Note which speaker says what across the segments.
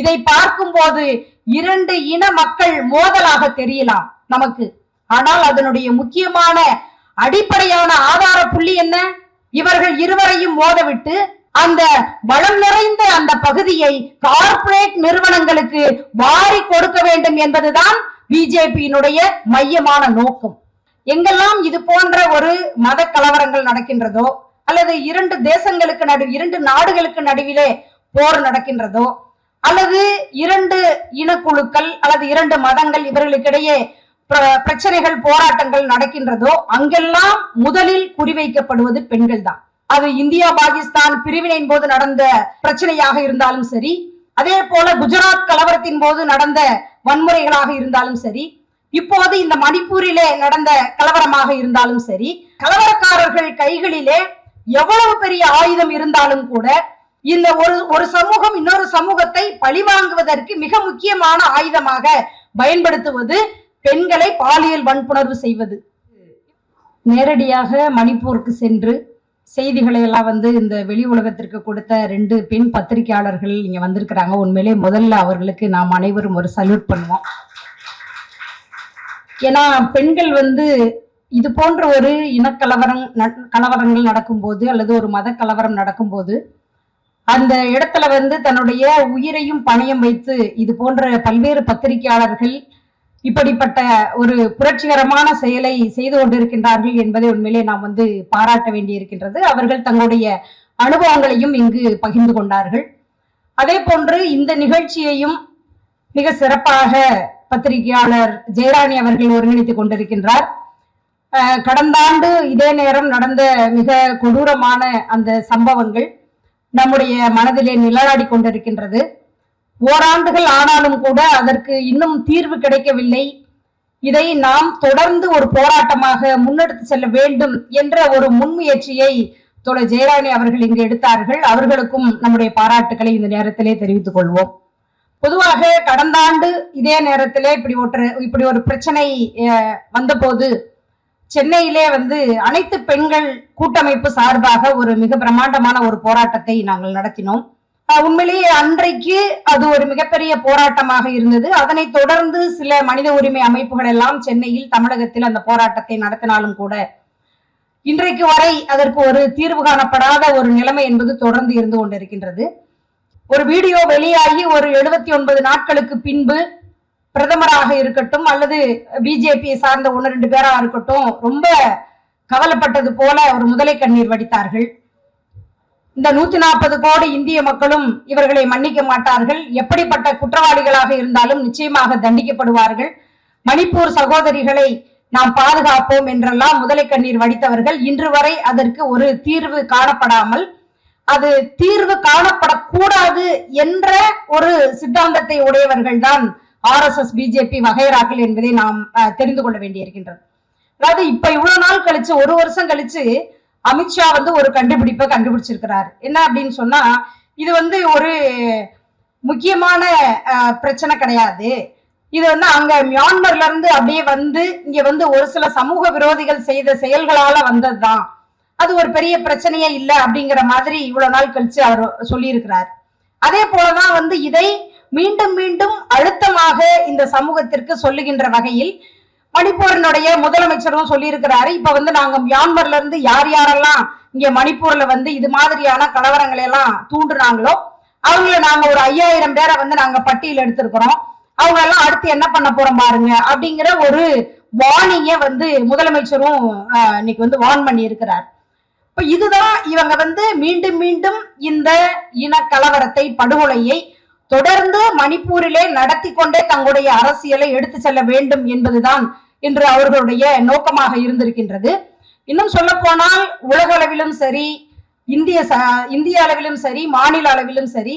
Speaker 1: இதை பார்க்கும் போது இரண்டு இன மக்கள் மோதலாக தெரியலாம் நமக்கு. ஆனால் அதனுடைய முக்கியமான அடிப்படையான ஆதார புள்ளி என்ன? இவர்கள் இருவரையும் மோதவிட்டு அந்த வளம் நிறைந்த அந்த பகுதியை கார்ப்பரேட் நிறுவனங்களுக்கு வாரி கொடுக்க வேண்டும் என்பதுதான் பிஜேபியினுடைய மையமான நோக்கம். எங்கெல்லாம் இது போன்ற ஒரு மத கலவரங்கள் நடக்கின்றதோ அல்லது இரண்டு தேசங்களுக்கு நடு இரண்டு நாடுகளுக்கு நடுவிலே போர் நடக்கின்றதோ அல்லது இரண்டு இனக்குழுக்கள் அல்லது இரண்டு மதங்கள் இவர்களுக்கிடையே பிரச்சனைகள் போராட்டங்கள் நடக்கின்றதோ அங்கெல்லாம் முதலில் குறிவைக்கப்படுவது பெண்கள் தான் அது இந்தியா பாகிஸ்தான் பிரிவினையின் போது நடந்த பிரச்சனையாக இருந்தாலும் சரி அதே போல குஜராத் கலவரத்தின் போது நடந்த வன்முறைகளாக இருந்தாலும் சரி இப்போது இந்த மணிப்பூரிலே நடந்த கலவரமாக இருந்தாலும் சரி கலவரக்காரர்கள் கைகளிலே எவ்வளவு பெரிய ஆயுதம் இருந்தாலும் கூட இந்த ஒரு ஒரு சமூகம் இன்னொரு சமூகத்தை பழிவாங்குவதற்கு மிக முக்கியமான ஆயுதமாக பயன்படுத்துவது பெண்களை பாலியல் வன்புணர்வு செய்வது. நேரடியாக மணிப்பூருக்கு சென்று செய்திகளை எல்லாம் வந்து இந்த வெளி உலகத்திற்கு கொடுத்த ரெண்டு பெண் பத்திரிகையாளர்கள் இங்க வந்திருக்கிறாங்க. உண்மையிலே முதல்ல அவர்களுக்கு நாம் அனைவரும் ஒரு சல்யூட் பண்ணுவோம். ஏன்னா பெண்கள் வந்து இது போன்ற ஒரு இனக்கலவரம் ந- கலவரங்கள் நடக்கும்போது அல்லது ஒரு மத கலவரம் நடக்கும்போது அந்த இடத்துல வந்து தன்னுடைய உயிரையும் பணயம் வைத்து இது போன்ற பல்வேறு பத்திரிகையாளர்கள் இப்படிப்பட்ட ஒரு புரட்சிகரமான செயலை செய்து கொண்டிருக்கின்றார்கள் என்பதை உண்மையிலே நாம் வந்து பாராட்ட வேண்டியிருக்கின்றது. அவர்கள் தங்களுடைய அனுபவங்களையும் இங்கு பகிர்ந்து கொண்டார்கள். அதே போன்று இந்த நிகழ்ச்சியையும் மிக சிறப்பாக பத்திரிகையாளர் ஜெயராணி அவர்கள் ஒருங்கிணைத்துக் கொண்டிருக்கின்றார். கடந்த ஆண்டு இதே நேரம் நடந்த மிக கொடூரமான அந்த சம்பவங்கள் நம்முடைய மனதிலே நிழலாடி கொண்டிருக்கின்றது ஓராண்டுகள் ஆனாலும் கூட அதற்கு இன்னும் தீர்வு கிடைக்கவில்லை. இதை நாம் தொடர்ந்து ஒரு போராட்டமாக முன்னெடுத்து செல்ல வேண்டும் என்ற ஒரு முன்முயற்சியை தோழர் ஜெயராணி அவர்கள் இங்கு எடுத்தார்கள். அவர்களுக்கும் நம்முடைய பாராட்டுக்களை இந்த நேரத்திலே தெரிவித்துக் கொள்வோம். பொதுவாக கடந்த ஆண்டு இதே நேரத்திலே இப்படி ஒரு இப்படி ஒரு பிரச்சனை அஹ், வந்தபோது சென்னையிலே வந்து அனைத்து பெண்கள் கூட்டமைப்பு சார்பாக ஒரு மிக பிரம்மாண்டமான ஒரு போராட்டத்தை நாங்கள் நடத்தினோம். உண்மையிலேயே அன்றைக்கு அது ஒரு மிகப்பெரிய போராட்டமாக இருந்தது. அதனை தொடர்ந்து சில மனித உரிமை அமைப்புகள் எல்லாம் சென்னையில் தமிழகத்தில் அந்த போராட்டத்தை நடத்தினாலும் கூட இன்றைக்கு வரை அதற்கு ஒரு தீர்வு காணப்படாத ஒரு நிலைமை என்பது தொடர்ந்து இருந்து கொண்டிருக்கின்றது. ஒரு வீடியோ வெளியாகி ஒரு எழுபத்தி ஒன்பது நாட்களுக்கு பின்பு பிரதமராக இருக்கட்டும் அல்லது பிஜேபியை சார்ந்த ஒன்று ரெண்டு பேரா இருக்கட்டும் ரொம்ப கவலைப்பட்டது போல ஒரு முதலை கண்ணீர் வடித்தார்கள். இந்த நூத்தி நாற்பது கோடி இந்திய மக்களும் இவர்களை மன்னிக்க மாட்டார்கள். எப்படிப்பட்ட குற்றவாளிகளாக இருந்தாலும் நிச்சயமாக தண்டிக்கப்படுவார்கள். மணிப்பூர் சகோதரிகளை நாம் பாதுகாப்போம் என்றெல்லாம் முதலை கண்ணீர் வடித்தவர்கள். இன்று வரை அதற்கு ஒரு தீர்வு காணப்படாமல் அது தீர்வு காணப்படக்கூடாது என்ற ஒரு சித்தாந்தத்தை உடையவர்கள் தான் ஆர் எஸ் எஸ் பிஜேபி வகைராக்கள் என்பதை நாம் தெரிந்து கொள்ள வேண்டியிருக்கின்றது. அதாவது இப்ப இவ்வளவு நாள் கழிச்சு ஒரு வருஷம் கழிச்சு அமித்ஷா வந்து ஒரு கண்டுபிடிப்பை கண்டுபிடிச்சிருக்கிறார். என்ன அப்படின்னு சொன்னா இது வந்து ஒரு முக்கியமான பிரச்சனை கிடையாது. இது வந்து அங்க மியான்மர்ல இருந்து அப்படியே வந்து இங்க வந்து ஒரு சில சமூக விரோதிகள் செய்த செயல்களால வந்ததுதான். அது ஒரு பெரிய பிரச்சனையே இல்லை அப்படிங்கிற மாதிரி இவ்வளவு நாள் கழிச்சு அவர் சொல்லியிருக்கிறார். அதே போலதான் வந்து இதை மீண்டும் மீண்டும் அழுத்தமாக இந்த சமூகத்திற்கு சொல்லுகின்ற வகையில் மணிப்பூரினுடைய முதலமைச்சரும் சொல்லியிருக்கிறாரு. இப்ப வந்து நாங்க மியான்மர்ல இருந்து யார் யாரெல்லாம் இங்க மணிப்பூர்ல வந்து இது மாதிரியான கலவரங்களை எல்லாம் தூண்டுனாங்களோ அவங்கள நாங்க ஒரு ஐயாயிரம் பேரை வந்து நாங்க பட்டியல் எடுத்திருக்கிறோம். அவங்க எல்லாம் அடுத்து என்ன பண்ண போறோம் பாருங்க அப்படிங்கிற ஒரு வார்னிங்க வந்து முதலமைச்சரும் இன்னைக்கு வந்து வார்ன் பண்ணி இருக்கிறார் இப்ப இதுதான் இவங்க வந்து மீண்டும் மீண்டும் இந்த இன கலவரத்தை படுகொலையை தொடர்ந்து மணிப்பூரிலே நடத்தி கொண்டே தங்களுடைய அரசியலை எடுத்து செல்ல வேண்டும் என்பதுதான் இன்று அவர்களுடைய நோக்கமாக இருந்திருக்கின்றது. இன்னும் சொல்ல போனால் உலக அளவிலும் சரி இந்திய ச- இந்திய அளவிலும் சரி மாநில அளவிலும் சரி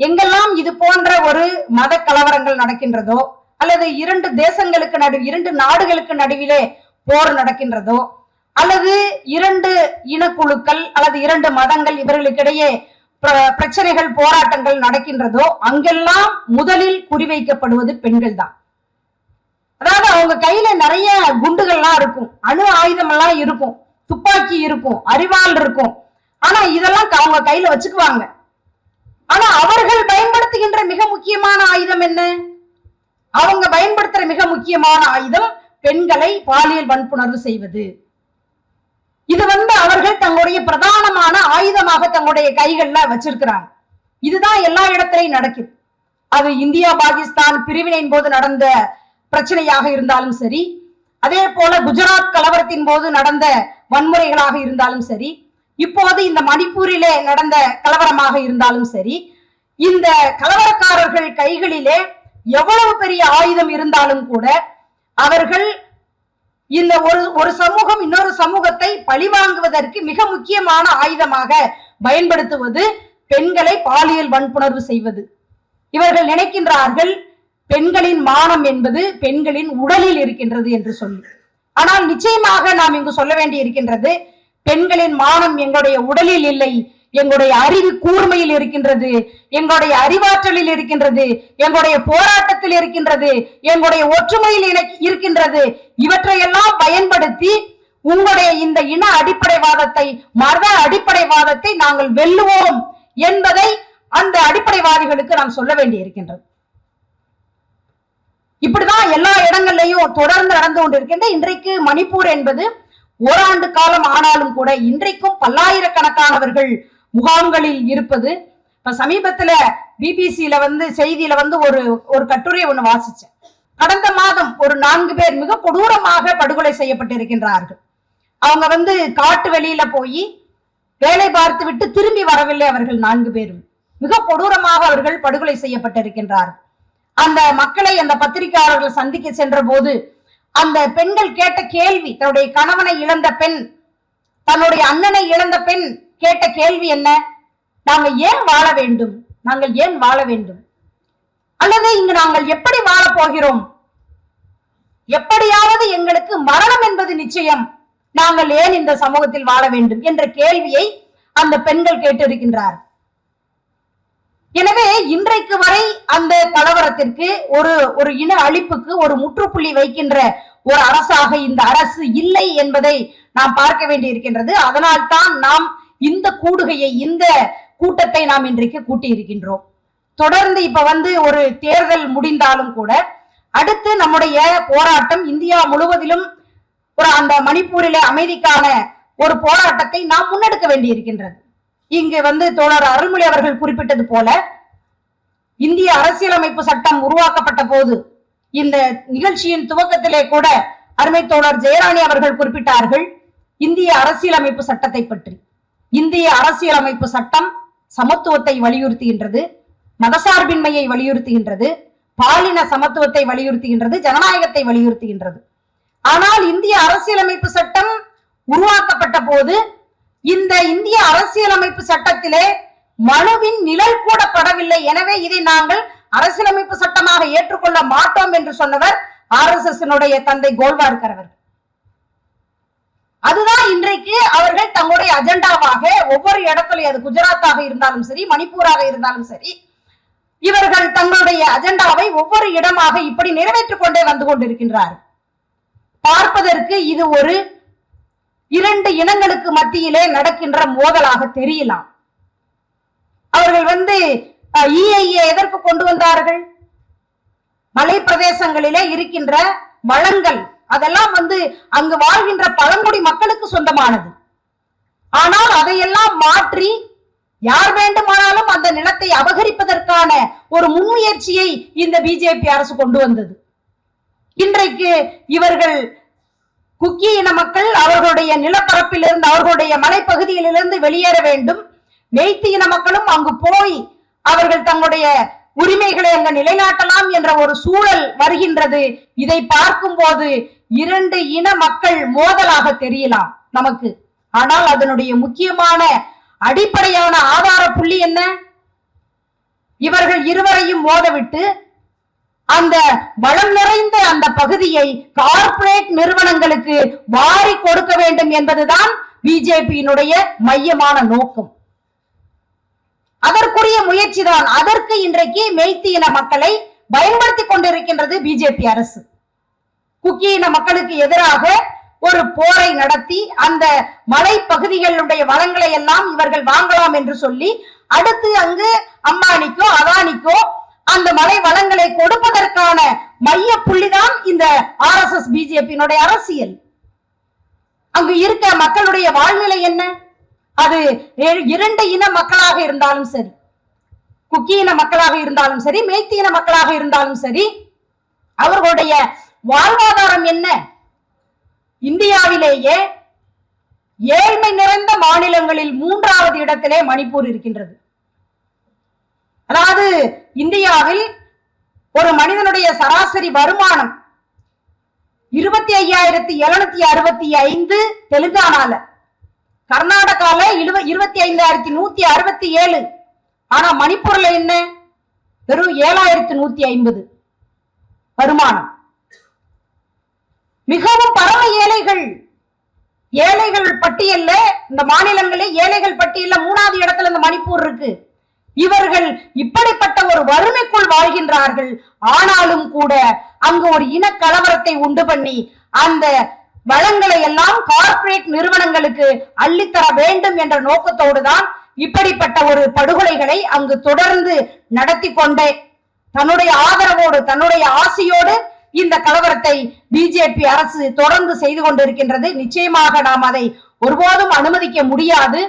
Speaker 1: எங்கெல்லாம் இது போன்ற ஒரு மத கலவரங்கள் நடக்கின்றதோ அல்லது இரண்டு தேசங்களுக்கு நடு இரண்டு நாடுகளுக்கு நடுவிலே போர் நடக்கின்றதோ அல்லது இரண்டு இனக்குழுக்கள் அல்லது இரண்டு மதங்கள் இவர்களுக்கிடையே பிரச்சனைகள் போராட்டங்கள் நடக்கின்றதோ அங்கெல்லாம் முதலில் குறிவைக்கப்படுவது பெண்கள் தான். அதாவது அவங்க கையில நிறைய குண்டுகள்லாம் இருக்கும். அணு ஆயுதம் எல்லாம் இருக்கும். துப்பாக்கி இருக்கும். அறிவாள் இருக்கும். ஆனா இதெல்லாம் அவங்க கையில வச்சுக்குவாங்க. ஆனா அவர்கள் பயன்படுத்துகின்ற மிக முக்கியமான ஆயுதம் என்ன? அவங்க பயன்படுத்துற மிக முக்கியமான ஆயுதம் பெண்களை பாலியல் வன்புணர்வு செய்வது. இது வந்து அவர்கள் தங்களுடைய பிரதான ஆயுதமாக தங்களுடைய கைகள்ல வச்சிருக்கிறாங்க. இதுதான் எல்லா இடத்திலையும் நடக்குது. அது இந்தியா பாகிஸ்தான் பிரிவினையின் போது நடந்த பிரச்சனையாக இருந்தாலும் சரி அதே போல குஜராத் கலவரத்தின் போது நடந்த வன்முறைகளாக இருந்தாலும் சரி இப்போது இந்த மணிப்பூரிலே நடந்த கலவரமாக இருந்தாலும் சரி இந்த கலவரக்காரர்கள் கைகளிலே எவ்வளவு பெரிய ஆயுதம் இருந்தாலும் கூட அவர்கள் இந்த ஒரு ஒரு சமூகம் இன்னொரு சமூகத்தை பழிவாங்குவதற்கு மிக முக்கியமான ஆயுதமாக பயன்படுத்துவது பெண்களை பாலியல் வன்புணர்வு செய்வது. இவர்கள் நினைக்கின்றார்கள் பெண்களின் மானம் என்பது பெண்களின் உடலில் இருக்கின்றது என்று சொல்லி. ஆனால் நிச்சயமாக நாம் இங்கு சொல்ல வேண்டி இருக்கின்றது பெண்களின் மானம் எங்களுடைய உடலில் இல்லை எங்களுடைய அறிவு கூர்மையில் இருக்கின்றது எங்களுடைய அறிவாற்றலில் இருக்கின்றது எங்களுடைய போராட்டத்தில் இருக்கின்றது எங்களுடைய ஒற்றுமையில் இணை- இருக்கின்றது. இவற்றையெல்லாம் பயன்படுத்தி உங்களுடைய இந்த இன அடிப்படைவாதத்தை மத அடிப்படைவாதத்தை நாங்கள் வெல்லுவோம் என்பதை அந்த அடிப்படைவாதிகளுக்கு நாம் சொல்ல வேண்டி இருக்கின்றது இப்படிதான் எல்லா இடங்கள்லயும் தொடர்ந்து நடந்து கொண்டிருக்கின்ற இன்றைக்கு மணிப்பூர் என்பது ஓராண்டு காலம் ஆனாலும் கூட இன்றைக்கும் பல்லாயிரக்கணக்கானவர்கள் முகாம்களில் இருப்பது. இப்ப சமீபத்துல பிபிசியில வந்து செய்தியில வந்து ஒரு ஒரு கட்டுரை ஒண்ணு வாசிச்சேன். கடந்த மாதம் ஒரு நான்கு பேர் மிக கொடூரமாக படுகொலை செய்யப்பட்டிருக்கின்றார்கள். அவங்க வந்து காட்டு வெளியில போய் வேலை பார்த்து விட்டு திரும்பி வரவில்லை அவர்கள் நான்கு பேரும். மிக கொடூரமாக அவர்கள் படுகொலை செய்யப்பட்டிருக்கின்றார்கள். அந்த மக்களை அந்த பத்திரிகையாளர்கள் சந்திக்க சென்ற போது அந்த பெண்கள் கேட்ட கேள்வி தன்னுடைய கணவனை இழந்த பெண் தன்னுடைய அண்ணனை இழந்த பெண் கேட்ட கேள்வி என்ன? நாங்கள் ஏன் வாழ வேண்டும்? நாங்கள் ஏன் வாழ வேண்டும்? அல்லது இங்கு நாங்கள் எப்படி வாழப் போகிறோம்? எப்படியாவது எங்களுக்கு மரணம் என்பது நிச்சயம். நாங்கள் ஏன் இந்த சமூகத்தில் வாழ வேண்டும் என்ற கேள்வியை அந்த பெண்கள் கேட்டிருக்கின்றார். எனவே இன்றைக்கு வரை அந்த கலவரத்திற்கு ஒரு ஒரு இன அழிப்புக்கு ஒரு முற்றுப்புள்ளி வைக்கின்ற ஒரு அரசாக இந்த அரசு இல்லை என்பதை நாம் பார்க்க வேண்டி இருக்கின்றது அதனால்தான் நாம் இந்த கூடுகையை இந்த கூட்டத்தை நாம் இன்றைக்கு கூட்டி இருக்கின்றோம் தொடர்ந்து இப்ப வந்து ஒரு தேர்தல் முடிந்தாலும் கூட அடுத்து நம்முடைய போராட்டம் இந்தியா முழுவதிலும் ஒரு அந்த மணிப்பூரில அமைதிக்கான ஒரு போராட்டத்தை நாம் முன்னெடுக்க வேண்டியிருக்கின்றது. இங்கு வந்து தோழர் அருள்மொழி அவர்கள் குறிப்பிட்டது போல இந்திய அரசியலமைப்பு சட்டம் உருவாக்கப்பட்ட போது இந்த நிகழ்ச்சியின் துவக்கத்திலே கூட அருமை தோழர் ஜெயராணி அவர்கள் குறிப்பிட்டார்கள் இந்திய அரசியலமைப்பு சட்டத்தை பற்றி. இந்திய அரசியலமைப்பு சட்டம் சமத்துவத்தை வலியுறுத்துகின்றது மதசார்பின்மையை வலியுறுத்துகின்றது பாலின சமத்துவத்தை வலியுறுத்துகின்றது ஜனநாயகத்தை வலியுறுத்துகின்றது. ஆனால் இந்திய அரசியலமைப்பு சட்டம் உருவாக்கப்பட்ட போது இந்த இந்திய அரசியலமைப்பு சட்டத்திலே மனுவின் நிழல் கூட படவில்லை எனவே இதை நாங்கள் அரசியலமைப்பு சட்டமாக ஏற்றுக்கொள்ள மாட்டோம் என்று சொன்னவர் ஆர் எஸ் எஸ் தந்தை கோல்வார்கர் அவர்கள். அதுதான் இன்றைக்கு அவர்கள் தங்களுடைய அஜெண்டாவாக ஒவ்வொரு இடத்துலயும் அது குஜராத்தாக இருந்தாலும் சரி மணிப்பூராக இருந்தாலும் சரி இவர்கள் தங்களுடைய அஜெண்டாவை ஒவ்வொரு இடமாக இப்படி நிறைவேற்றிக் கொண்டே வந்து கொண்டிருக்கின்றார் பார்ப்பதற்கு இது ஒரு இரண்டு இனங்களுக்கு மத்தியிலே நடக்கின்ற மோதலாக தெரியலாம். அவர்கள் வந்து இஐஏ எதற்கு கொண்டு வந்தார்கள்? மலை பிரதேசங்களிலே இருக்கின்ற வளங்கள் அதெல்லாம் வந்து அங்கு வாழ்கின்ற பழங்குடி மக்களுக்கு சொந்தமானது. ஆனால் அதையெல்லாம் மாற்றி யார் வேண்டுமானாலும் அந்த நிலத்தை அபகரிப்பதற்கான ஒரு முன்முயற்சியை இந்த பிஜேபி அரசு கொண்டு வந்தது. இன்றைக்கு இவர்கள் குக்கி இன மக்கள் அவர்களுடைய நிலப்பரப்பிலிருந்து அவர்களுடைய மலைப்பகுதியிலிருந்து வெளியேற வேண்டும். மெய்த்தி இன மக்களும் அங்கு போய் அவர்கள் தங்களுடைய உரிமைகளை அங்கு நிலைநாட்டலாம் என்ற ஒரு சூழல் வருகின்றது. இதை பார்க்கும்போது இரண்டு இன மக்கள் மோதலாக தெரியலாம் நமக்கு. ஆனால் அதனுடைய முக்கியமான அடிப்படையான ஆதார புள்ளி என்ன? இவர்கள் இருவரையும் மோதவிட்டு அந்த வளம் நிறைந்த அந்த பகுதியை கார்ப்பரேட் நிறுவனங்களுக்கு வாரி கொடுக்க வேண்டும் என்பதுதான் பிஜேபியினுடைய மையமான நோக்கம். அதற்குரிய முயற்சிதான். அதற்கு இன்றைக்கு மெய்த்தியின மக்களை பயன்படுத்தி கொண்டிருக்கின்றது பிஜேபி அரசு. குக்கியின இன மக்களுக்கு எதிராக ஒரு போரை நடத்தி அந்த மலை பகுதிகளுடைய வளங்களை எல்லாம் இவர்கள் வாங்கலாம் என்று சொல்லி அடுத்து அங்கு அம்பானிக்கோ அதானிக்கோ அந்த மலை வளங்களை கொடுப்பதற்கான மைய புள்ளிதான் இந்த ஆர் எஸ் எஸ் பிஜேபியினுடைய அரசியல். அங்கு இருக்க மக்களுடைய வாழ்நிலை என்ன? அது இரண்டு இன மக்களாக இருந்தாலும் சரி குக்கி இன மக்களாக இருந்தாலும் சரி மேய்த்தி இன மக்களாக இருந்தாலும் சரி அவர்களுடைய வாழ்வாதாரம் என்ன? இந்தியாவிலேயே ஏழ்மை நிறைந்த மாநிலங்களில் மூன்றாவது இடத்திலே மணிப்பூர் இருக்கின்றது. அதாவது இந்தியாவில் ஒரு மனிதனுடைய சராசரி வருமானம் இருபத்தி ஐயாயிரத்தி எழுநூத்தி அறுபத்தி ஐந்து தெலுங்கானால. கர்நாடகால இழுவ இருபத்தி ஐந்தாயிரத்தி நூத்தி அறுபத்தி ஏழு. ஆனா மணிப்பூர்ல என்ன? வெறும் ஏழாயிரத்தி நூத்தி ஐம்பது வருமானம். மிகவும் பரம ஏழைகள். ஏழைகள் பட்டியல்ல இந்த மாநிலங்களே ஏழைகள் பட்டியல்ல மூணாவது இடத்துல இந்த மணிப்பூர் இருக்கு. இவர்கள் இப்படிப்பட்ட ஒரு வறுமைக்குள் வாழ்கின்றார்கள். ஆனாலும் கூட அங்கு ஒரு இன கலவரத்தை உண்டு பண்ணி அந்த வளங்களை எல்லாம் கார்ப்பரேட் நிறுவனங்களுக்கு அள்ளித்தர வேண்டும் என்ற நோக்கத்தோடு தான் இப்படிப்பட்ட ஒரு படுகொலைகளை அங்கு தொடர்ந்து நடத்தி கொண்டே தன்னுடைய ஆதரவோடு தன்னுடைய ஆசையோடு இந்த கலவரத்தை பிஜேபி அரசு தொடர்ந்து செய்து கொண்டிருக்கின்றது. நிச்சயமாக நாம் அதை ஒருபோதும் அனுமதிக்க முடியாது.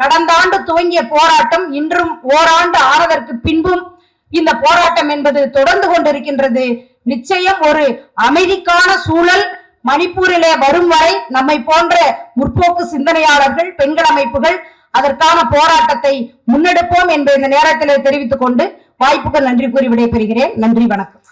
Speaker 1: கடந்த ஆண்டு துவங்கிய போராட்டம் இன்றும் ஓராண்டு ஆனதற்கு பின்பும் இந்த போராட்டம் என்பது தொடர்ந்து கொண்டிருக்கின்றது. நிச்சயம் ஒரு அமைதிக்கான சூழல் மணிப்பூரிலே வரும் வரை நம்மை போன்ற முற்போக்கு சிந்தனையாளர்கள் பெண்கள் அமைப்புகள் அதற்கான போராட்டத்தை முன்னெடுப்போம் என்று இந்த நேரத்தில் தெரிவித்துக் கொண்டு வாய்ப்புக்கு நன்றி கூறி விடைபெறுகிறேன். நன்றி வணக்கம்.